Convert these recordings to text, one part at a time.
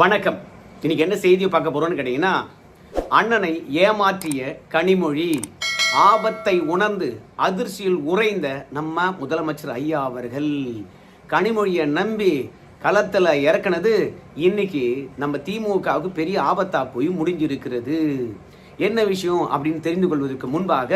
வணக்கம். இன்னைக்கு என்ன செய்தியை பார்க்க போறோம்னு கேட்டீங்கன்னா அண்ணனை ஏமாற்றிய கனிமொழி ஆபத்தை உணர்ந்து அதிர்ச்சியில் உறைந்த நம்ம முதலமைச்சர் ஐயா அவர்கள். கனிமொழியை நம்பி களத்தில் இறக்குனது இன்னைக்கு நம்ம திமுகவுக்கு பெரிய ஆபத்தாக போய் முடிஞ்சிருக்கிறது. என்ன விஷயம் அப்படின்னு தெரிந்து கொள்வதற்கு முன்பாக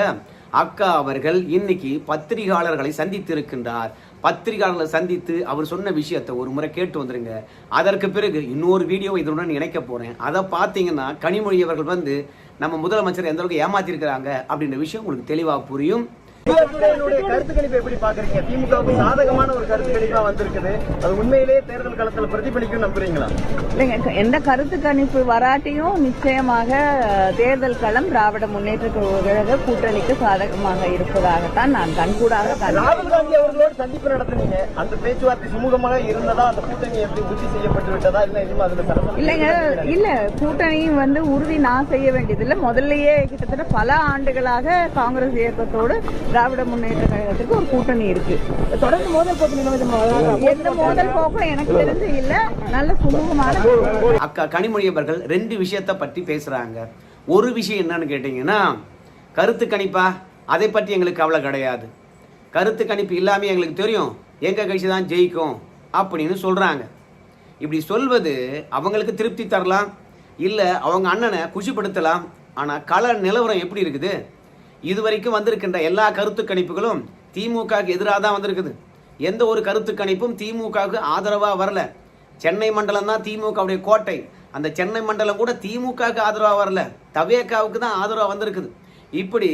அக்கா அவர்கள் இன்னைக்கு பத்திரிகையாளர்களை சந்தித்திருக்கின்றார். பத்திரிகையாளர்களை சந்தித்து அவர் சொன்ன விஷயத்தை ஒரு முறை கேட்டு வந்துருங்க. அதற்கு பிறகு இன்னொரு வீடியோ இதனுடன் இணைக்க போகிறேன் அதை பார்த்தீங்கன்னா கனிமொழி அவர்கள் வந்து நம்ம முதலமைச்சர் எந்த அளவுக்கு ஏமாத்திருக்கிறாங்க? அப்படின்ற விஷயம் உங்களுக்கு தெளிவாக புரியும். கருத்து கணிப்பு எப்படி பாக்குறீங்க திமுகவுக்கு சாதகமான ஒரு கருத்து கணிப்பா வந்திருக்குது. அது உண்மையிலேயே தேர்தல் களத்துல பிரதிபலிக்கும் நம்புறீங்களா? இல்லைங்க எந்த கருத்து கணிப்பு வராட்டியும் நிச்சயமாக தேர்தல் களம் திராவிட முன்னேற்ற கழக கூட்டணிக்கு சாதகமாக இருப்பதாகத்தான் நான் கண்கூடாக. ராகுல் காந்தி அவர்களோடு சந்திப்பு நடத்துனீங்க. அந்த பேச்சுவார்த்தை சுமூகமாக இருந்ததா? அந்த கூட்டணி எப்படி உறுதி செய்யப்பட்டு விட்டதா? இல்ல அதுல சலசலப்பு இல்லைங்க இல்ல கூட்டணி வந்து உறுதி நான் செய்ய வேண்டியதில்லை. முதல்லயே கிட்டத்தட்ட பல ஆண்டுகளாக காங்கிரஸ் இயக்கத்தோடு திராவிட முன்னேற்ற கழகத்துக்கு ஒரு கூட்டணி இருக்கு. தொடர்ந்து மோதல் போக்கு எந்த மோதல் போக்கும் எனக்கு தெரிஞ்சு இல்ல. நல்ல சுமூகமான அக்கா கனிமொழி அவர்கள் ரெண்டு விஷயத்தை பற்றி பேசுறாங்க. ஒரு விஷயம் என்னன்னு கேட்டீங்கன்னா கருத்து கணிப்பா? அதை பற்றி எங்களுக்கு கவலை கிடையாது. கருத்து கணிப்பு இல்லாமல் எங்களுக்கு தெரியும். எங்க கட்சி தான் ஜெயிக்கும் அப்படின்னு சொல்றாங்க. இப்படி சொல்வது அவங்களுக்கு திருப்தி தரலாம். இல்லை அவங்க அண்ணனை குஷிப்படுத்தலாம். ஆனால் கள நிலவரம் எப்படி இருக்குது? இது வரைக்கும் வந்திருக்கின்ற எல்லா கருத்து கணிப்புகளும் திமுகவுக்கு எதிராக தான் வந்திருக்குது. எந்த ஒரு கருத்து கணிப்பும் திமுகவுக்கு ஆதரவாக வரல. சென்னை மண்டலம் தான் திமுகவுடைய கோட்டை. அந்த சென்னை மண்டலம் கூட திமுகவுக்கு ஆதரவாக வரல. தவேகாவுக்கு தான் ஆதரவாக வந்திருக்குது. இப்படி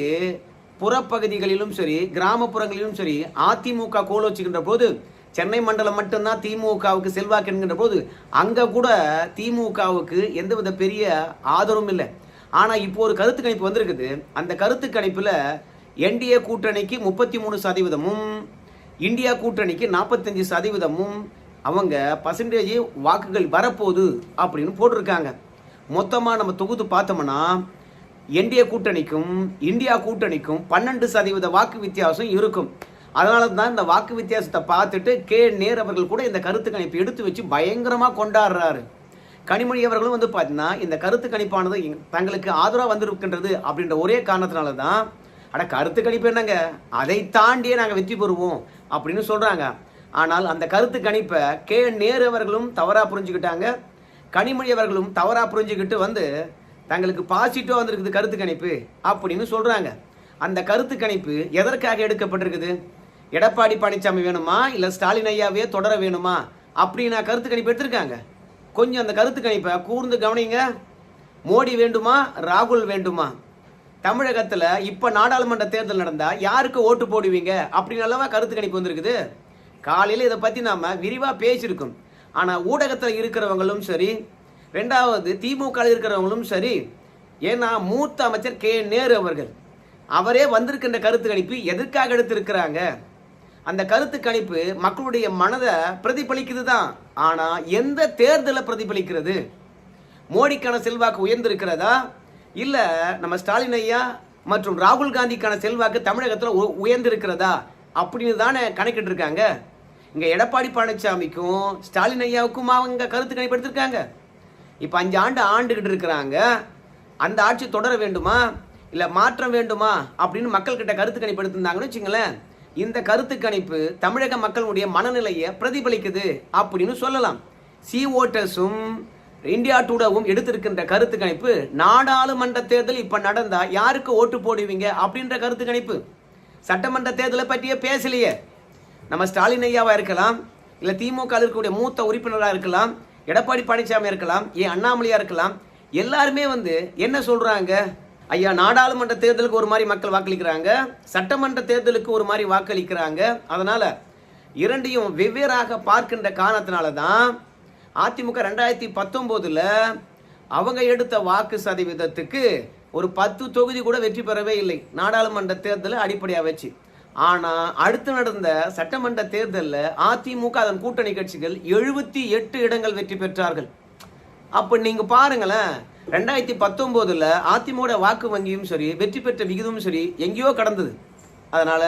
புறப்பகுதிகளிலும் சரி கிராமப்புறங்களிலும் சரி அதிமுக கோல் வச்சுக்கின்ற போது சென்னை மண்டலம் மட்டும்தான் திமுகவுக்கு செல்வாக்கு என்கின்ற போது அங்கே கூட திமுகவுக்கு எந்தவித பெரிய ஆதரவும் இல்லை. ஆனால் இப்போ ஒரு கருத்து கணிப்பு வந்திருக்குது. அந்த கருத்து கணிப்பில் என்டிஏ கூட்டணிக்கு முப்பத்தி மூணு சதவீதமும் இந்தியா கூட்டணிக்கு நாற்பத்தஞ்சு சதவீதமும் அவங்க பர்சன்டேஜ் வாக்குகள் வரப்போகுது அப்படின்னு போட்டிருக்காங்க. மொத்தமாக நம்ம தொகுத்து பார்த்தோம்னா என்டிஏ கூட்டணிக்கும் இந்தியா கூட்டணிக்கும் பன்னெண்டு சதவீத வாக்கு வித்தியாசம் இருக்கும். அதனால தான் இந்த வாக்கு வித்தியாசத்தை பார்த்துட்டு கே. நேர் அவர்கள் கூட இந்த கருத்து கணிப்பு எடுத்து வச்சு பயங்கரமாக கொண்டாடுறாரு. கனிமொழி அவர்களும் வந்து பார்த்தீங்கன்னா இந்த கருத்து கணிப்பானது தங்களுக்கு ஆதரவாக வந்திருக்கின்றது அப்படின்ற ஒரே காரணத்தினால தான் அட கருத்து கணிப்பு என்னங்க? அதை தாண்டியே நாங்கள் வெற்றி பெறுவோம் அப்படின்னு சொல்கிறாங்க ஆனால் அந்த கருத்து கணிப்பை கே. நேரு அவர்களும் தவறாக புரிஞ்சுக்கிட்டாங்க. கனிமொழி அவர்களும் தவறாக புரிஞ்சுக்கிட்டு வந்து தங்களுக்கு பாசிட்டிவாக வந்திருக்குது கருத்து கணிப்பு அப்படின்னு சொல்கிறாங்க அந்த கருத்து கணிப்பு எதற்காக எடுக்கப்பட்டிருக்குது? எடப்பாடி பழனிசாமி வேணுமா? இல்லை ஸ்டாலின் ஐயாவே தொடர வேணுமா? அப்படின்னா கருத்து கணிப்பு எடுத்திருக்காங்க. கொஞ்சம் அந்த கருத்து கணிப்பை கூர்ந்து கவனிங்க. மோடி வேண்டுமா? ராகுல் வேண்டுமா? தமிழகத்தில் இப்போ நாடாளுமன்ற தேர்தல் நடந்தால் யாருக்கு ஓட்டு போடுவீங்க? அப்படின்னு அளவாக கருத்து கணிப்பு வந்திருக்குது. காலையில் இதை பற்றி நாம் விரிவாக பேசியிருக்கோம். ஆனால் ஊடகத்தில் இருக்கிறவங்களும் சரி ரெண்டாவது திமுக இருக்கிறவங்களும் சரி ஏன்னா மூத்த அமைச்சர் கே நேரு அவர்கள் அவரே வந்திருக்கின்ற கருத்து கணிப்பு எதற்காக எடுத்திருக்கிறாங்க? அந்த கருத்து கணிப்பு மக்களுடைய மனதை பிரதிபலிக்குது தான் ஆனால் எந்த தேர்தலை பிரதிபலிக்கிறது? மோடிக்கான செல்வாக்கு உயர்ந்திருக்கிறதா? இல்லை நம்ம ஸ்டாலின் ஐயா மற்றும் ராகுல் காந்திக்கான செல்வாக்கு தமிழகத்தில் உ- உயர்ந்திருக்கிறதா? அப்படின்னு தானே கணக்கிட்டு இருக்காங்க இங்கே எடப்பாடி பழனிசாமிக்கும் ஸ்டாலின் ஐயாவுக்கும் அவங்க கருத்து கணிப்பு எடுத்திருக்காங்க. இப்போ அஞ்சு ஆண்டு ஆண்டுகிட்டு இருக்கிறாங்க. அந்த ஆட்சி தொடர வேண்டுமா? இல்லை மாற்றம் வேண்டுமா? அப்படின்னு மக்கள்கிட்ட கருத்து கணிப்பு எடுத்திருந்தாங்கன்னு வச்சுங்களேன் இந்த கருத்து கணிப்பு தமிழக மக்களுடைய மனநிலையை பிரதிபலிக்குது அப்படின்னு சொல்லலாம். சி ஓட்டர்ஸும் இந்தியா டுடேவும் எடுத்திருக்கின்ற கருத்து கணிப்பு நாடாளுமன்ற தேர்தல் இப்ப நடந்தா யாருக்கு ஓட்டு போடுவீங்க அப்படின்ற கருத்து கணிப்பு சட்டமன்ற தேர்தலை பற்றியே பேசலையே. நம்ம ஸ்டாலின் ஐயாவா இருக்கலாம் இல்ல திமுக இருக்கக்கூடிய மூத்த உறுப்பினராக இருக்கலாம் எடப்பாடி பழனிசாமி இருக்கலாம் ஏன் அண்ணாமலையா இருக்கலாம் எல்லாருமே வந்து என்ன சொல்றாங்க? ஐயா நாடாளுமன்ற தேர்தலுக்கு ஒரு மாதிரி மக்கள் வாக்களிக்கிறாங்க. சட்டமன்ற தேர்தலுக்கு ஒரு மாதிரி வாக்களிக்கிறாங்க. அதனால இரண்டையும் வெவ்வேறாக பார்க்கின்ற காரணத்தினால தான் அதிமுக ரெண்டாயிரத்தி பத்தொம்போதில் அவங்க எடுத்த வாக்கு சதவீதத்துக்கு ஒரு பத்து தொகுதி கூட வெற்றி பெறவே இல்லை. நாடாளுமன்ற தேர்தலை அடிப்படையாக வச்சு. ஆனால் அடுத்து நடந்த சட்டமன்ற தேர்தலில் அதிமுக அதன் கூட்டணி கட்சிகள் எழுபத்தி எட்டு இடங்கள் வெற்றி பெற்றார்கள். அப்போ நீங்கள் பாருங்களேன் ரெண்டாயிரத்தி பத்தொம்போதில் அதிமுக வாக்கு வங்கியும் சரி வெற்றி பெற்ற விகிதமும் சரி எங்கேயோ கடந்தது. அதனால்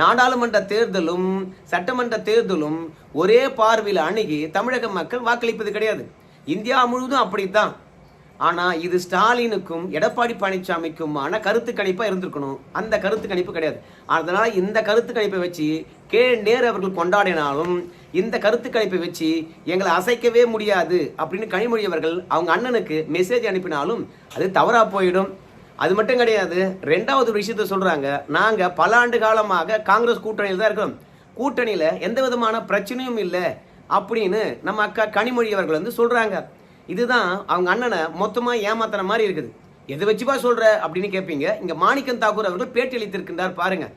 நாடாளுமன்ற தேர்தலும் சட்டமன்ற தேர்தலும் ஒரே பார்வையில் அணுகி தமிழக மக்கள் வாக்களிப்பது கிடையாது. இந்தியா முழுவதும் அப்படித்தான். ஆனால் இது ஸ்டாலினுக்கும் எடப்பாடி பழனிசாமிக்குமான கருத்து கணிப்பாக இருந்திருக்கணும். அந்த கருத்து கணிப்பு கிடையாது. அதனால் இந்த கருத்து கணிப்பை வச்சு கே. நேரு அவர்கள் கொண்டாடினாலும் இந்த கருத்து கணிப்பை வச்சு எங்களை அசைக்கவே முடியாது அப்படின்னு கனிமொழி அவர்கள் அவங்க அண்ணனுக்கு மெசேஜ் அனுப்பினாலும் அது தவறாக போயிடும். அது மட்டும் கிடையாது. ரெண்டாவது ஒரு விஷயத்த சொல்கிறாங்க நாங்கள் பல ஆண்டு காலமாக காங்கிரஸ் கூட்டணியில் தான் இருக்கிறோம். கூட்டணியில் எந்த விதமான பிரச்சனையும் இல்லை அப்படின்னு நம்ம அக்கா கனிமொழி அவர்கள் வந்து சொல்கிறாங்க இதுதான் அவங்க அண்ணனை மொத்தமா ஏமாத்துற மாதிரி இருக்குது. எதை வச்சுப்பா சொல்ற அப்படின்னு கேட்பீங்க இங்க மாணிக்கம் தாக்கூர் அவர்கள் பேட்டி அளித்திருக்கின்றார் பாருங்க.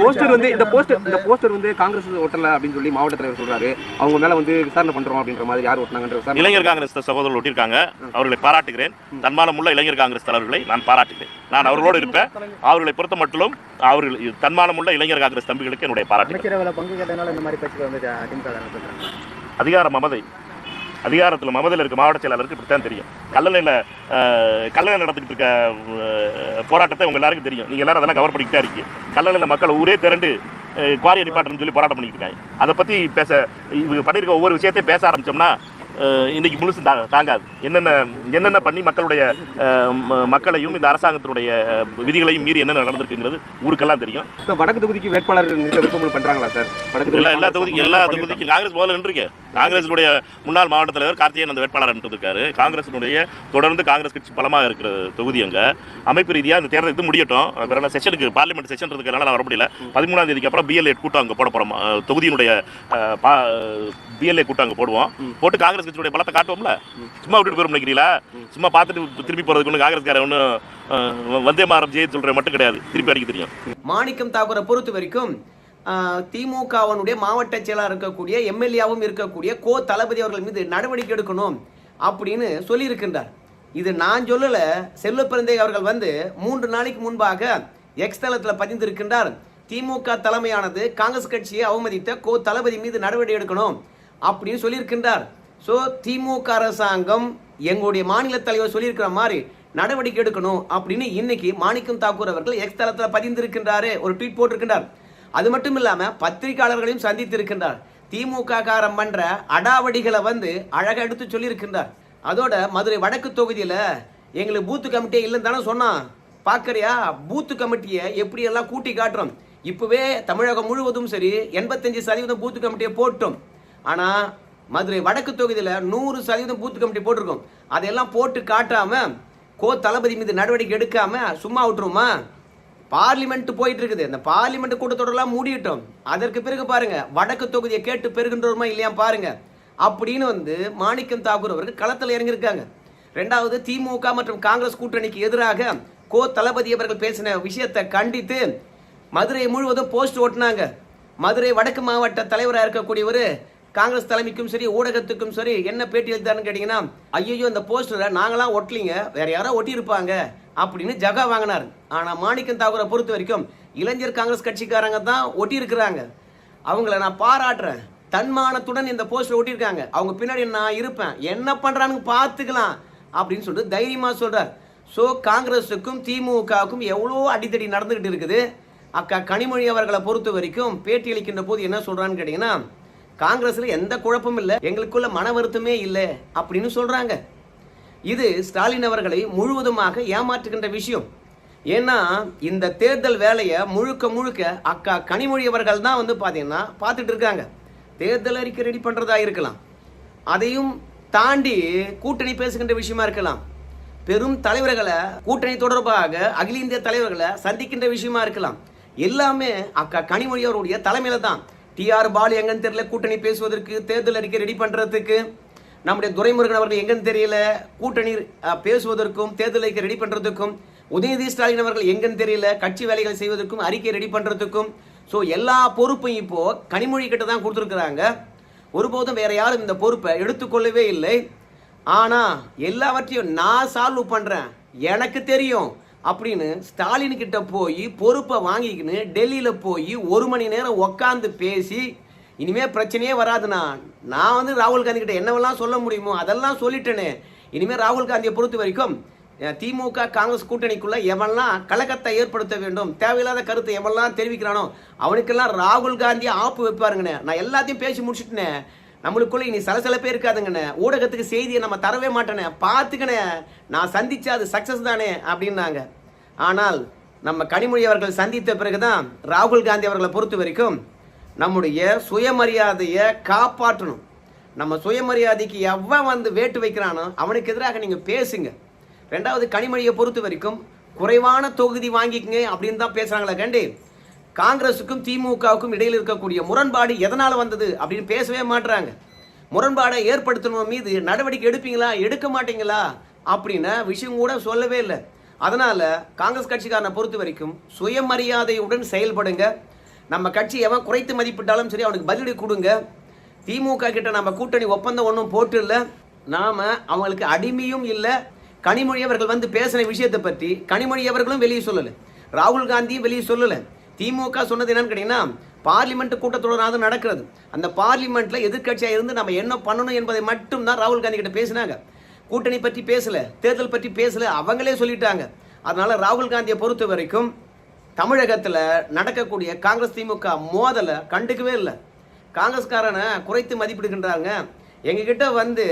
போஸ்டர் வந்து இந்த போஸ்டர் இந்த போஸ்டர் வந்து காங்கிரஸ் ஒட்டல அப்படின்னு சொல்லி மாவட்ட தலைவர் சொல்றாரு. அவங்க மேல வந்து விசாரணை பண்றோம் அப்படின்ற மாதிரி யார் ஒட்டினாங்கன்ற விசாரணை. இளைஞர் காங்கிரஸ் சகோதரர்கள் ஒட்டியிருக்காங்க. அவர்களை பாராட்டுகிறேன். தன்மானமுள்ள இளைஞர் காங்கிரஸ் தலைவர்களை நான் பாராட்டுகிறேன். நான் அவர்களோடு இருப்பேன். அவர்களை பொறுத்த மட்டும் அவர்கள் தன்மானமுள்ள இளைஞர் காங்கிரஸ் தம்பிகளுக்கு என்னுடைய பாராட்டு அதிகார மமதை அதிகாரத்தில் மமதில் இருக்க மாவட்ட செயலாளருக்கு இப்படித்தான் தெரியும். கல்லணையில் கல்லணை நடந்துகிட்டு இருக்க போராட்டத்தை உங்கள் எல்லாருக்கும் தெரியும். நீங்கள் எல்லாரும் அதெல்லாம் கவர் பண்ணிக்கிட்டே இருக்கீங்க. கல்லணையில் மக்கள் ஊரே திரண்டு குவாரி நிப்பாட்டணும்னு சொல்லி போராட்டம் பண்ணிக்கிட்டு இருக்காங்க. அதை பற்றி பேச இவங்க பண்ணியிருக்க ஒவ்வொரு விஷயத்தையும் பேச ஆரம்பித்தோம்னா இன்னைக்கு முழுசு தாங்காது. என்னென்ன என்னென்ன பண்ணி மக்களுடைய மக்களையும் இந்த அரசாங்கத்தினுடைய விதிகளையும் மீறி என்ன நடந்திருக்குங்கிறது ஊருக்கெல்லாம் தெரியும். இப்ப வடக்கு தொகுதிக்கு வேட்பாளர் பண்றாங்களா சார்? வடக்கு எல்லா எல்லா தொகுதிக்கும் எல்லா தொகுதிக்கும் காங்கிரஸ் முதல்ல நின்றுருக்கு. காங்கிரஸினுடைய முன்னாள் மாவட்ட தலைவர் கார்த்திகேயன் அந்த வேட்பாளர் இருக்காரு. காங்கிரஸினுடைய தொடர்ந்து காங்கிரஸ் கட்சி பலமாக இருக்கிற தொகுதி அங்க. அமைப்பு ரீதியாக இந்த தேர்தல் இது முடியட்டும். பிறகு செஷனுக்கு பார்லிமெண்ட் செஷன் இருக்கிறதுனால நான் வர முடியல. பதிமூணாம் தேதிக்கு அப்புறம் பிஎல்ஏ கூட்டம் அங்கே போட அஹ், தொகுதியினுடைய பிஎல்ஏ கூட்டம் அங்கே போடுவோம். போட்டு காங்கிரஸ் கட்சியுடைய பலத்தை காட்டுவோம்ல? சும்மா விட்டுட்டு போயிடும் நினைக்கிறீங்களா? சும்மா பார்த்துட்டு திரும்பி போறதுக்கு ஒன்றும் காங்கிரஸ்காரன் ஒன்றும் வந்தே மாறம் ஜெயித் சொல்ற மட்டும் கிடையாது. திருப்பி அடிக்க தெரியும். மாணிக்கம் தாக்கூரை பொறுத்த வரைக்கும் திமுகவனுடைய மாவட்ட செயலாளர் இருக்கக்கூடிய எம்எல்ஏவும் இருக்கக்கூடிய கோ தளபதி அவர்கள் மீது நடவடிக்கை எடுக்கணும் அப்படின்னு சொல்லியிருக்கின்றார். இது நான் சொல்லல செல்வ பிறந்தை அவர்கள் வந்து மூன்று நாளைக்கு முன்பாக எக்ஸ் தளத்தில் பதிந்திருக்கின்றார். திமுக தலைமையானது காங்கிரஸ் கட்சியை அவமதித்த கோ தளபதி மீது நடவடிக்கை எடுக்கணும் அப்படின்னு சொல்லியிருக்கின்றார். ஸோ திமுக அரசாங்கம் எங்களுடைய மாநில தலைவர் சொல்லியிருக்கிற மாதிரி நடவடிக்கை எடுக்கணும் அப்படின்னு இன்னைக்கு மாணிக்கம் தாக்கூர் அவர்கள் எக்ஸ் தளத்தில் பதிந்திருக்கின்றாரு ஒரு ட்வீட் போட்டிருக்கின்றார். அது மட்டும் இல்லாமல் பத்திரிகையாளர்களையும் சந்தித்திருக்கின்றார். திமுக காரம் பண்ற அடாவடிகளை வந்து அழகாக எடுத்து சொல்லியிருக்கின்றார். அதோட மதுரை வடக்கு தொகுதியில் எங்களுக்கு பூத்து கமிட்டியே இல்லைன்னு தானே சொன்னான். பார்க்கறியா பூத்து கமிட்டியை எப்படியெல்லாம் கூட்டி காட்டுறோம்? இப்போவே தமிழகம் முழுவதும் சரி எண்பத்தஞ்சு சதவீதம் பூத்து கமிட்டியை போட்டோம். ஆனால் மதுரை வடக்கு தொகுதியில் நூறு சதவீதம் பூத்து கமிட்டி போட்டிருக்கோம். அதையெல்லாம் போட்டு காட்டாம கோ தளபதி மீது நடவடிக்கை எடுக்காம சும்மா விட்டுருமா பார்லிமெண்ட் போயிட்டு இருக்குது இந்த பார்லிமெண்ட் கூட்டத்தொடரெல்லாம் மூடிட்டோம். அதற்கு பிறகு பாருங்க வடக்கு தொகுதியை கேட்டு பெறுகின்றோமா இல்லையா பாருங்க. அப்படின்னு வந்து மாணிக்கம் தாக்கூர் அவர்கள் களத்தில் இறங்கியிருக்காங்க. ரெண்டாவது திமுக மற்றும் காங்கிரஸ் கூட்டணிக்கு எதிராக கோ தளபதி அவர்கள் பேசின விஷயத்தை கண்டித்து மதுரை முழுவதும் போஸ்ட் ஓட்டினாங்க. மதுரை வடக்கு மாவட்ட தலைவராக இருக்கக்கூடியவர் காங்கிரஸ் தலைமைக்கும் சரி ஊடகத்துக்கும் சரி என்ன பேட்டி எழுத்தாருன்னு கேட்டீங்கன்னா ஐயோ இந்த போஸ்டரை நாங்களாம் ஒட்டலிங்க வேற யாரோ ஒட்டியிருப்பாங்க அப்படின்னு ஜகா வாங்கினார். ஆனால் மாணிக்கம் தாக்கூரை பொறுத்த வரைக்கும் இளைஞர் காங்கிரஸ் கட்சிக்காரங்க தான் ஒட்டியிருக்கிறாங்க. அவங்கள நான் பாராட்டுறேன். தன்மானத்துடன் இந்த போஸ்டர் ஒட்டியிருக்காங்க. அவங்க பின்னாடி நான் இருப்பேன். என்ன பண்ணுறான்னு பார்த்துக்கலாம் அப்படின்னு சொல்லிட்டு தைரியமாக சொல்கிறார் ஸோ காங்கிரஸுக்கும் திமுகவுக்கும் எவ்வளோ அடித்தடி நடந்துக்கிட்டு இருக்குது. அக்கா கனிமொழி அவர்களை பொறுத்த வரைக்கும் பேட்டி அளிக்கின்ற போது என்ன சொல்கிறான்னு கேட்டிங்கன்னா காங்கிரஸ்ல எந்த குழப்பமும் இல்லை. எங்களுக்குள்ள மன வருத்தமே இல்லை அப்படின்னு சொல்றாங்க. இது ஸ்டாலின் அவர்களை முழுவதுமாக ஏமாற்றுகின்ற விஷயம். ஏன்னா இந்த தேர்தல் வேலையை முழுக்க முழுக்க அக்கா கனிமொழி அவர்கள் தான் வந்து பார்த்தீங்கன்னா பார்த்துட்டு இருக்காங்க. தேர்தல் அறிக்கை ரெடி பண்ணுறதா இருக்கலாம். அதையும் தாண்டி கூட்டணி பேசுகின்ற விஷயமா இருக்கலாம். பெரும் தலைவர்களை கூட்டணி தொடர்பாக அகில இந்திய தலைவர்களை சந்திக்கின்ற விஷயமா இருக்கலாம். எல்லாமே அக்கா கனிமொழி அவருடைய தலைமையில தான். டிஆர் பாலு எங்கன்னு தெரியல கூட்டணி பேசுவதற்கு தேர்தல் அறிக்கை ரெடி பண்ணுறதுக்கு நம்முடைய துரைமுருகன் அவர்கள் எங்கன்னு தெரியல கூட்டணி பேசுவதற்கும் தேர்தல் அறிக்கை ரெடி பண்ணுறதுக்கும் உதயநிதி ஸ்டாலின் அவர்கள் எங்கன்னு தெரியல கட்சி வேலைகள் செய்வதற்கும் அறிக்கை ரெடி பண்ணுறதுக்கும் ஸோ எல்லா பொறுப்பையும் இப்போ கனிமொழி கிட்ட தான் கொடுத்துருக்குறாங்க. ஒருபோதும் வேற யாரும் இந்த பொறுப்பை எடுத்துக்கொள்ளவே இல்லை. ஆனால் எல்லாவற்றையும் நான் சால்வ் பண்ணுறேன் எனக்கு தெரியும். அப்படின்னு ஸ்டாலின் கிட்ட போய் பொறுப்பை வாங்கிக்கின்னு டெல்லியில் போய் ஒரு மணி நேரம் உக்காந்து பேசி இனிமே பிரச்சனையே வராதுண்ணா. நான் வந்து ராகுல் காந்தி கிட்ட என்னவெல்லாம் சொல்ல முடியுமோ அதெல்லாம் சொல்லிட்டேனே. இனிமேல் ராகுல் காந்தியை பொறுத்த வரைக்கும் திமுக காங்கிரஸ் கூட்டணிக்குள்ள எவன்லாம் கலக்கத்தை ஏற்படுத்த வேண்டும் தேவையில்லாத கருத்தை எவன்லாம் தெரிவிக்கிறானோ அவனுக்கெல்லாம் ராகுல் காந்தி ஆப்பு வைப்பாருங்கண்ணே. நான் எல்லாத்தையும் பேசி முடிச்சுட்டேனே. நம்மளுக்குள்ள இனி சலசலப்பே இருக்காதுங்கண்ணே. ஊடகத்துக்கு செய்தியை நம்ம தரவே மாட்டேனே பார்த்துக்கண்ணே. நான் சந்திச்சா அது சக்ஸஸ் தானே அப்படின்னாங்க. ஆனால் நம்ம கனிமொழி அவர்கள் சந்தித்த பிறகுதான் ராகுல் காந்தி அவர்களை பொறுத்த வரைக்கும் நம்முடைய சுயமரியாதையை காப்பாற்றணும். நம்ம சுயமரியாதைக்கு எவன் வந்து வேட்டு வைக்கிறானோ அவனுக்கு எதிராக நீங்கள் பேசுங்க. ரெண்டாவது கனிமொழியை பொறுத்த வரைக்கும் குறைவான தொகுதி வாங்கிக்கங்க அப்படின்னு தான் பேசுகிறாங்களே கண்டி. காங்கிரஸுக்கும் திமுகவுக்கும் இடையில் இருக்கக்கூடிய முரண்பாடு எதனால் வந்தது அப்படின்னு பேசவே மாட்றாங்க. முரண்பாடை ஏற்படுத்தணும் மீது நடவடிக்கை எடுப்பீங்களா? எடுக்க மாட்டீங்களா? அப்படின்ன விஷயம் கூட சொல்லவே இல்லை. அதனால் காங்கிரஸ் கட்சிக்காரனை பொறுத்த வரைக்கும் சுயமரியாதையுடன் செயல்படுங்க. நம்ம கட்சி எவன் குறைத்து மதிப்பிட்டாலும் சரி அவனுக்கு பதிலடி கொடுங்க. திமுக கிட்ட நம்ம கூட்டணி ஒப்பந்தம் ஒன்றும் போட்டு இல்லை. நாம் அவங்களுக்கு அடிமையும் இல்லை. கனிமொழி அவர்கள் வந்து பேசின விஷயத்தை பற்றி கனிமொழி அவர்களும் வெளியே சொல்லலை. ராகுல் காந்தியும் வெளியே சொல்லலை. திமுக சொன்னது என்னன்னு கேட்டீங்கன்னா பார்லிமெண்ட் கூட்டத்தொடராது நடக்கிறது. அந்த பார்லிமெண்ட்ல எதிர்க்கட்சியாக இருந்து நம்ம என்ன பண்ணணும் என்பதை மட்டும் தான் ராகுல் காந்தி கிட்ட பேசினாங்க. கூட்டணி பற்றி பேசல தேர்தல் பற்றி பேசல அவங்களே சொல்லிட்டாங்க. அதனால ராகுல் காந்தியை பொறுத்த வரைக்கும் தமிழகத்தில் நடக்கக்கூடிய காங்கிரஸ் திமுக மோதலை கண்டுக்கவே இல்லை. காங்கிரஸ்காரனை குறைத்து மதிப்பிடுகின்றாங்க. எங்ககிட்ட வந்து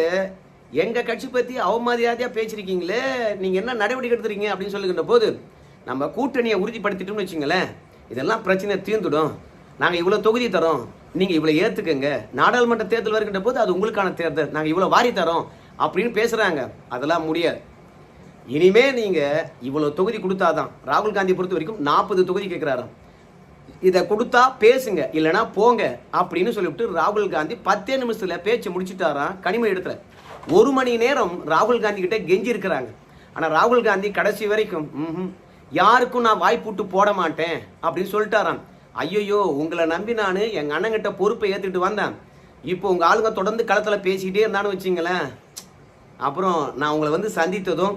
எங்கள் கட்சி பற்றி அவமரியாதையாக பேசியிருக்கீங்களே நீங்கள் என்ன நடவடிக்கை எடுத்துறீங்க அப்படின்னு சொல்லுகின்ற போது நம்ம கூட்டணியை உறுதிப்படுத்திட்டோம்னு வச்சுங்களேன் இதெல்லாம் பிரச்சனை தீர்ந்துடும். நாங்கள் இவ்வளோ தொகுதி தரோம். நீங்கள் இவ்வளோ ஏற்றுக்கங்க நாடாளுமன்ற தேர்தல் வருகின்ற போது அது உங்களுக்கான தேர்தல். நாங்கள் இவ்வளோ வாரி தரோம் அப்படின்னு பேசுகிறாங்க அதெல்லாம் முடியாது. இனிமே நீங்கள் இவ்வளோ தொகுதி கொடுத்தாதான் ராகுல் காந்தி பொறுத்த வரைக்கும் நாற்பது தொகுதி கேட்குறாராம் இதை கொடுத்தா பேசுங்க இல்லைனா போங்க அப்படின்னு சொல்லிவிட்டு ராகுல் காந்தி பத்தே நிமிஷத்தில் பேச்சு முடிச்சுட்டாராம் கனிம இடத்துல. ஒரு மணி நேரம் ராகுல் காந்தி கிட்ட கெஞ்சி இருக்கிறாங்க ஆனால் ராகுல் காந்தி கடைசி வரைக்கும் ம் யாருக்கும் நான் வாய்ப்புட்டு போட மாட்டேன் அப்படின்னு சொல்லிட்டாராம். ஐயோ உங்களை நம்பி நான் எங்கள் அண்ணங்கிட்ட பொறுப்பை ஏற்றுக்கிட்டு வந்தேன். இப்போ உங்கள் ஆளுங்க தொடர்ந்து களத்தில் பேசிக்கிட்டே இருந்தான்னு வச்சிங்களேன். அப்புறம் நான் உங்களை வந்து சந்தித்ததும்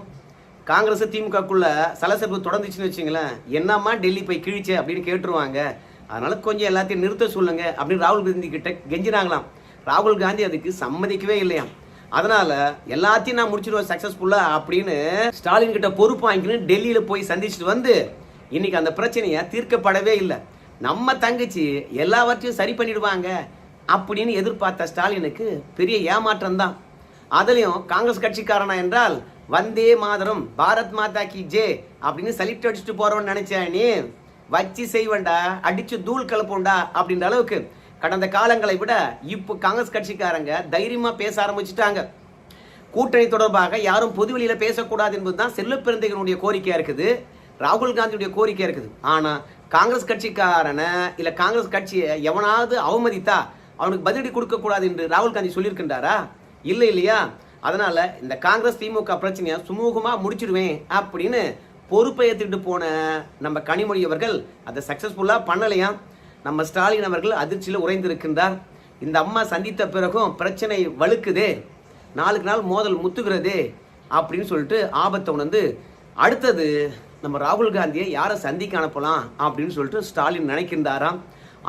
காங்கிரஸ் திமுகக்குள்ள சலசலப்பு தொடர்ந்துச்சுன்னு வச்சுங்களேன். என்னம்மா டெல்லி போய் கிழிச்சே அப்படின்னு கேட்டுருவாங்க. அதனால கொஞ்சம் எல்லாத்தையும் நிறுத்த சொல்லுங்க அப்படின்னு ராகுல் காந்தி கிட்ட கெஞ்சினாங்களாம். ராகுல் காந்தி அதுக்கு சம்மதிக்கவே இல்லையாம். அதனால எல்லாத்தையும் நான் முடிச்சிடுவேன் சக்சஸ்ஃபுல்லா அப்படின்னு ஸ்டாலின் கிட்ட பொறுப்பு வாங்கிக்கின்னு டெல்லியில போய் சந்திச்சுட்டு வந்து இன்னைக்கு அந்த பிரச்சனையை தீர்க்கப்படவே இல்லை. நம்ம தங்கச்சி எல்லாவற்றையும் சரி பண்ணிடுவாங்க அப்படின்னு எதிர்பார்த்த ஸ்டாலினுக்கு பெரிய ஏமாற்றம் தான். அதுலயும் காங்கிரஸ் கட்சிக்காரனா என்றால் வந்தே மாதரம் பாரத் மாதா கி ஜே அப்படின்னு சலிட்டு அடிச்சுட்டு போறோம்னு நினைச்சா நீ. வச்சு செய்வண்டா அடிச்சு தூள் கலப்புண்டா அப்படின்ற அளவுக்கு. கடந்த காலங்களை விட இப்போ காங்கிரஸ் கட்சிக்காரங்க தைரியமாக பேச ஆரம்பிச்சுட்டாங்க. கூட்டணி தொடர்பாக யாரும் பொதுவெளியில் பேசக்கூடாது என்பதுதான் தான் செல்லப்பிறந்தைகளுடைய கோரிக்கையாக இருக்குது ராகுல் காந்தியுடைய கோரிக்கையாக இருக்குது. ஆனால் காங்கிரஸ் கட்சிக்காரனை இல்லை காங்கிரஸ் கட்சியை எவனாவது அவமதித்தா அவனுக்கு பதிலடி கொடுக்கக்கூடாது என்று ராகுல் காந்தி சொல்லியிருக்கின்றாரா? இல்லை இல்லையா? அதனால் இந்த காங்கிரஸ் திமுக பிரச்சனையை சுமூகமாக முடிச்சிடுவேன் அப்படின்னு பொறுப்பை ஏற்றுக்கிட்டு போன நம்ம கனிமொழி அவர்கள் அதை சக்ஸஸ்ஃபுல்லாக பண்ணலையாம் நம்ம ஸ்டாலின் அவர்கள் அதிர்ச்சியில் உறைந்திருக்கின்றார். இந்த அம்மா சந்தித்த பிறகும் பிரச்சனை வலுக்குதே நாளுக்கு நாள் மோதல் முத்துகிறதே அப்படின்னு சொல்லிட்டு ஆபத்தை உணர்ந்து அடுத்தது நம்ம ராகுல் காந்தியை யாரை சந்திக்க அனுப்பலாம் அப்படின்னு சொல்லிட்டு ஸ்டாலின் நினைக்கின்றாராம்.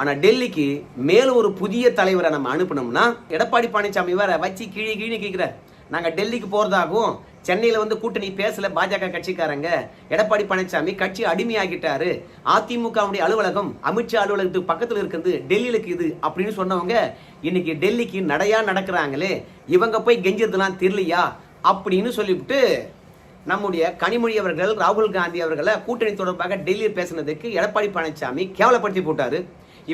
ஆனால் டெல்லிக்கு மேலும் ஒரு புதிய தலைவரை நம்ம அனுப்பினோம்னா எடப்பாடி பழனிசாமி வேற வச்சு கிழி கிழின்னு கேட்குற நாங்கள் டெல்லிக்கு போகிறதாகவும் சென்னையில் வந்து கூட்டணி பேசல பாஜக கட்சிக்காரங்க. எடப்பாடி பழனிசாமி கட்சி அடிமையாகிட்டாரு. அதிமுகவுடைய அலுவலகம் அமித்ஷா அலுவலகத்துக்கு பக்கத்தில் இருக்குது டெல்லியிலுக்கு இது அப்படின்னு சொன்னவங்க இன்னைக்கு டெல்லிக்கு நடையா நடக்கிறாங்களே இவங்க போய் கெஞ்சிருந்தலாம் தெரியலையா? அப்படின்னு சொல்லிவிட்டு நம்முடைய கனிமொழி அவர்கள் ராகுல் காந்தி அவர்களை கூட்டணி தொடர்பாக டெல்லியில் பேசினதுக்கு எடப்பாடி பழனிசாமி கேவலப்படுத்தி போட்டாரு.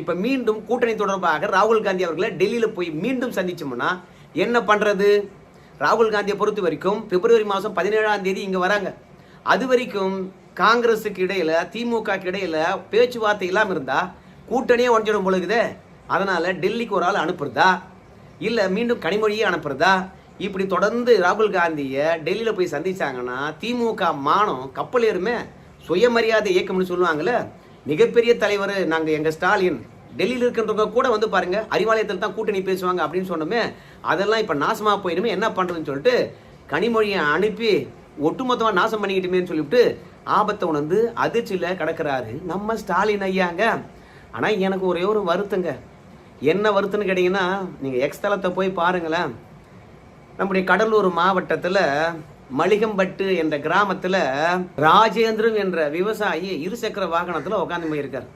இப்போ மீண்டும் கூட்டணி தொடர்பாக ராகுல் காந்தி அவர்களை டெல்லியில் போய் மீண்டும் சந்திச்சோம்னா என்ன பண்ணுறது ராகுல் காந்தியை பொறுத்த வரைக்கும் பிப்ரவரி மாதம் பதினேழாம் தேதி இங்கே வராங்க. அது வரைக்கும் காங்கிரஸுக்கு இடையில் திமுக இடையில் பேச்சுவார்த்தை இல்லாமல் இருந்தால் கூட்டணியே உடஞ்சிடும் பொழுதுதே அதனால் டெல்லிக்கு ஒரு ஆள் அனுப்புறதா? இல்லை மீண்டும் கனிமொழியே அனுப்புறதா? இப்படி தொடர்ந்து ராகுல் காந்தியை டெல்லியில் போய் சந்திச்சாங்கன்னா திமுக மானம் கப்பல் ஏறுமே. சுயமரியாதை இயக்கம்னு சொல்லுவாங்கல்ல. மிகப்பெரிய தலைவர் நாங்கள் எங்கள் ஸ்டாலின். டெல்லியில் இருக்கின்றவங்க கூட வந்து பாருங்க அறிவாலயத்தில் தான் கூட்டணி பேசுவாங்க அப்படின்னு சொன்னோமே அதெல்லாம் இப்போ நாசமாக போயிடுமே என்ன பண்ணுறதுன்னு சொல்லிட்டு கனிமொழியை அனுப்பி ஒட்டுமொத்தமாக நாசம் பண்ணிக்கிட்டுமேன்னு சொல்லிவிட்டு ஆபத்தை உணர்ந்து அதிர்ச்சியில் கிடக்கிறாரு நம்ம ஸ்டாலின் ஐயாங்க. ஆனால் எனக்கு ஒரே ஒரு வருத்தங்க. என்ன வருத்தம்னு கேட்டிங்கன்னா நீங்கள் எக்ஸ் தளத்தை போய் பாருங்களேன். நம்முடைய கடலூர் மாவட்டத்தில் மளிகம்பட்டு என்ற கிராமத்தில் ராஜேந்திரன் என்ற விவசாயி இருசக்கர வாகனத்தில் உட்காந்து போயிருக்கார்.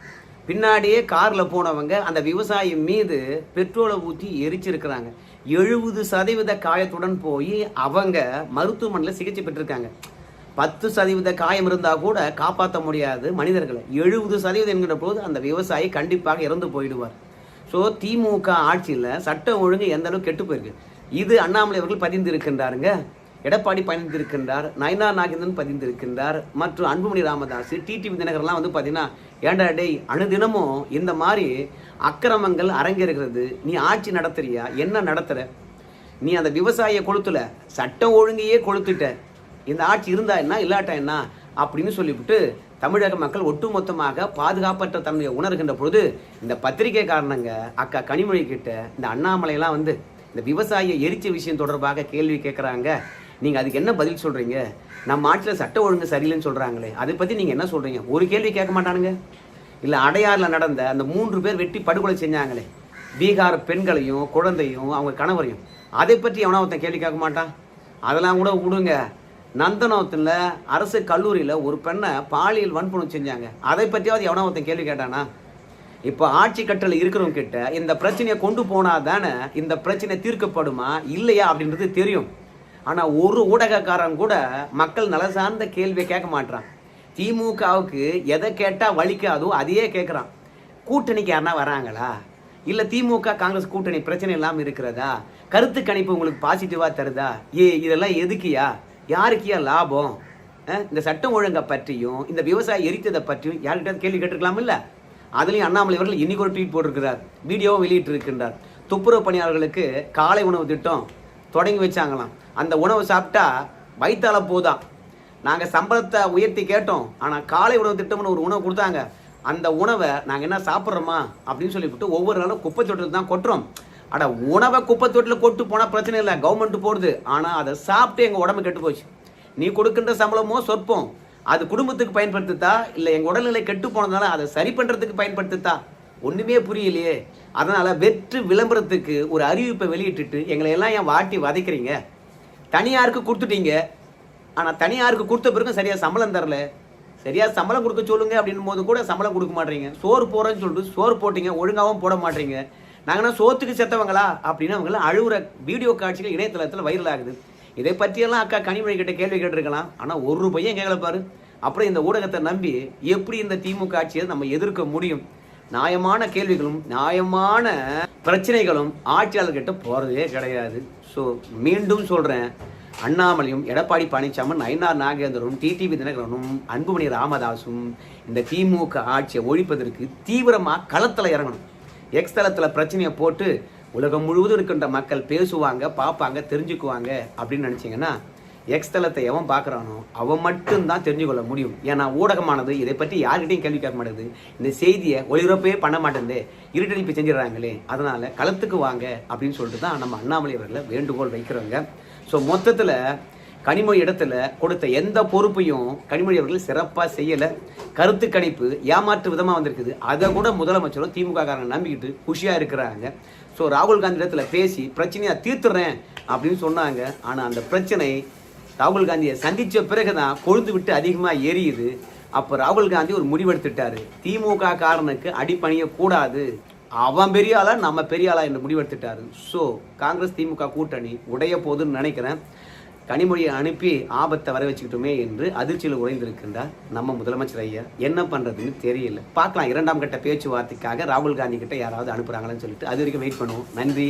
பின்னாடியே காரில் போனவங்க அந்த விவசாயி மீது பெட்ரோலை ஊற்றி எரிச்சிருக்கிறாங்க. எழுபது சதவீத காயத்துடன் போய் அவங்க மருத்துவமனையில் சிகிச்சை பெற்றிருக்காங்க. பத்து சதவீத காயம் இருந்தால் கூட காப்பாற்ற முடியாது மனிதர்களை. எழுபது சதவீதம் என்கிற போது அந்த விவசாயி கண்டிப்பாக இறந்து போயிடுவார். ஸோ திமுக ஆட்சியில் சட்டம் ஒழுங்கு எந்த அளவுக்கு கெட்டு போயிருக்கு? இது அண்ணாமலை அவர்கள் பதிந்திருக்கின்றாருங்க எடப்பாடி பதிந்திருக்கின்றார் நயனா நாகேந்திரன் பதிந்திருக்கின்றார் மற்றும் அன்புமணி ராமதாஸ் டிடிவி தினகர்லாம் வந்து பார்த்தீங்கன்னா ஏண்டா டேய் அணுதினமும் இந்த மாதிரி அக்கிரமங்கள் அரங்கேறுகிறது நீ ஆட்சி நடத்துறியா என்ன நடத்துற? நீ அந்த விவசாய கொளுத்துல சட்டம் ஒழுங்கையே கொளுத்துட்ட இந்த ஆட்சி இருந்தா என்ன இல்லாட்டா என்ன அப்படின்னு சொல்லிவிட்டு தமிழக மக்கள் ஒட்டுமொத்தமாக பாதுகாப்பற்ற தன்மையை உணர்கின்ற பொழுது இந்த பத்திரிகை காரணங்க அக்கா கனிமொழி கிட்ட இந்த அண்ணாமலையெல்லாம் வந்து இந்த விவசாய எரிச்ச விஷயம் தொடர்பாக கேள்வி கேட்குறாங்க நீங்கள் அதுக்கு என்ன பதில் சொல்கிறீங்க நம்ம ஆட்சியில் சட்ட ஒழுங்கு சரியில்லைன்னு சொல்கிறாங்களே அதை பற்றி நீங்கள் என்ன சொல்கிறீங்க ஒரு கேள்வி கேட்க மாட்டானுங்க. இல்லை அடையாறில் நடந்த அந்த மூன்று பேர் வெட்டி படுகொலை செஞ்சாங்களே பீகார் பெண்களையும் குழந்தையும் அவங்க கணவரையும் அதை பற்றி எவனா ஒருத்தன் கேள்வி கேட்க மாட்டான் அதெல்லாம் கூட விடுங்க. நந்தனத்தில் அரசு கல்லூரியில் ஒரு பெண்ணை பாலியல் வன்புணம் செஞ்சாங்க. அதை பற்றியாவது எவனா ஒருத்தன் கேள்வி கேட்டானா? இப்போ ஆட்சி கட்டளை இருக்கிறவங்க கிட்ட இந்த பிரச்சனையை கொண்டு போனால் தானே இந்த பிரச்சனை தீர்க்கப்படுமா இல்லையா அப்படின்றது தெரியும். ஆனால் ஒரு ஊடகக்காரன் கூட மக்கள் நல சார்ந்த கேள்வியை கேட்க மாட்றான். திமுகவுக்கு எதை கேட்டால் வலிக்காதோ அதையே கேட்குறான். கூட்டணிக்கு யாருனா வராங்களா? இல்லை திமுக காங்கிரஸ் கூட்டணி பிரச்சனை இல்லாமல் இருக்கிறதா? கருத்து கணிப்பு உங்களுக்கு பாசிட்டிவாக தருதா? ஏ இதெல்லாம் எதுக்கியா யாருக்கியா லாபம்? இந்த சட்டம் ஒழுங்கை பற்றியும் இந்த விவசாயி எரித்ததை பற்றியும் யார்கிட்ட கேள்வி கேட்டிருக்கலாம் இல்லை? அதுலேயும் அண்ணாமலை அவர்கள் இன்னைக்கு ஒரு ட்வீட் போட்டிருக்கிறார். வீடியோவும் வெளியிட்டிருக்கின்றார். துப்புரவு பணியாளர்களுக்கு காலை உணவு திட்டம் தொடங்கி வச்சாங்களாம். அந்த உணவு சாப்பிட்டா வயிற்றால போதான் நாங்கள் சம்பளத்தை உயர்த்தி கேட்டோம். ஆனால் காலை உணவு திட்டம்னு ஒரு உணவு கொடுத்தாங்க. அந்த உணவை நாங்கள் என்ன சாப்பிட்றோமா அப்படின்னு சொல்லிவிட்டு ஒவ்வொரு நாளும் குப்பை தொட்டில் தான் கொட்டுறோம். அட உணவை குப்பை தொட்டில் கொட்டு போனால் பிரச்சனை இல்லை. கவர்மெண்ட் போடுது. ஆனால் அதை சாப்பிட்டு எங்கள் உடம்பு கெட்டு போச்சு. நீ கொடுக்கின்ற சம்பளமோ சொற்பம். அது குடும்பத்துக்கு பயன்படுத்துதா? இல்லை எங்கள் உடல்நிலை கெட்டு போனதுனால அதை சரி பண்ணுறதுக்கு பயன்படுத்துதா? ஒன்றுமே புரியலையே. அதனால் வெற்று விளம்பரத்துக்கு ஒரு அறிவிப்பை வெளியிட்டுட்டு எங்களை எல்லாம் ஏன் வாட்டி வதைக்கிறீங்க? தனியாருக்கு கொடுத்துட்டீங்க. ஆனால் தனியாருக்கு கொடுத்த பிறகு சரியாக சம்பளம் தரல. சரியாக சம்பளம் கொடுக்க சொல்லுங்க அப்படின்னும் போது கூட சம்பளம் கொடுக்க மாட்டீங்க. சோறு போடுறேன்னு சொல்லிட்டு சோறு போட்டீங்க ஒழுங்காகவும் போட மாட்டீங்க. நாங்கள்னா சோத்துக்கு செத்தவங்களா? அப்படின்னு அவங்களாம் அழுகுற வீடியோ காட்சிகள் இணையதளத்தில் வைரல் ஆகுது. இதை பற்றியெல்லாம் அக்கா கனிமொழி கிட்ட கேள்வி கேட்டிருக்கலாம். ஆனால் ஒரு ரூபாயும் கேட்கல பாரு. அப்புறம் இந்த ஊடகத்தை நம்பி எப்படி இந்த திமுக ஆட்சியை நம்ம எதிர்க்க முடியும்? நியாயமான கேள்விகளும் நியாயமான பிரச்சனைகளும் ஆட்சியாளர்கிட்ட போகிறதே கிடையாது. ஸோ மீண்டும் சொல்கிறேன் அண்ணாமலையும் எடப்பாடி பழனிசாமி நயனார் நாகேந்திரனும் டிடிவி தினகரனும் அன்புமணி ராமதாசும் இந்த திமுக ஆட்சியை ஒழிப்பதற்கு தீவிரமாக களத்தில் இறங்கணும். எக்ஸ் தளத்தில் பிரச்சனையை போட்டு உலகம் முழுவதும் இருக்கின்ற மக்கள் பேசுவாங்க பார்ப்பாங்க தெரிஞ்சுக்குவாங்க அப்படின்னு நினச்சிங்கன்னா எக்ஸ் தளத்தை எவன் பார்க்குறானோ அவன் மட்டும்தான் தெரிஞ்சு கொள்ள முடியும். ஏன்னா ஊடகமானது இதை பற்றி யார்கிட்டையும் கேள்வி கேட்க மாட்டேங்குது. இந்த செய்தியை ஒளிபரப்பே பண்ண மாட்டேங்குது. இருட்டடிப்பு செஞ்சிடறாங்களே. அதனால் களத்துக்கு வாங்க அப்படின்னு சொல்லிட்டு தான் நம்ம அண்ணாமலை அவர்களை வேண்டுகோள் வைக்கிறவங்க ஸோ மொத்தத்தில் கனிமொழி இடத்துல கொடுத்த எந்த பொறுப்பையும் கனிமொழி அவர்கள் சிறப்பாக செய்யலை. கருத்து கணிப்பு ஏமாற்று விதமாக வந்திருக்குது. அதை கூட முதலமைச்சரும் திமுக காரங்க நம்பிக்கிட்டு குஷியாக இருக்கிறாங்க. ஸோ ராகுல் காந்தி இடத்துல பேசி பிரச்சனையாக தீர்த்துறேன் அப்படின்னு சொன்னாங்க. ஆனால் அந்த பிரச்சனை ராகுல் காந்தியை சந்தித்த பிறகு தான் கொழுந்து விட்டு அதிகமாக எரியுது அப்போ ராகுல் காந்தி ஒரு முடிவெடுத்துட்டாரு. திமுக காரனுக்கு அடிப்பணிய கூடாது. அவன் பெரிய ஆளா நம்ம பெரிய ஆளா என்று முடிவெடுத்துட்டாரு. ஸோ காங்கிரஸ் திமுக கூட்டணி உடைய போதுன்னு நினைக்கிறேன். கனிமொழியை அனுப்பி ஆபத்தை வர வச்சுக்கிட்டோமே என்று அதிர்ச்சியில் உறைந்திருக்கின்றார் நம்ம முதலமைச்சர் ஐயா. என்ன பண்ணுறதுன்னு தெரியல. பார்க்கலாம். இரண்டாம் கட்ட பேச்சுவார்த்தைக்காக ராகுல் காந்தி கிட்ட யாராவது அனுப்புகிறாங்களான்னு சொல்லிட்டு. அது வரைக்கும் வெயிட் பண்ணுவோம். நன்றி.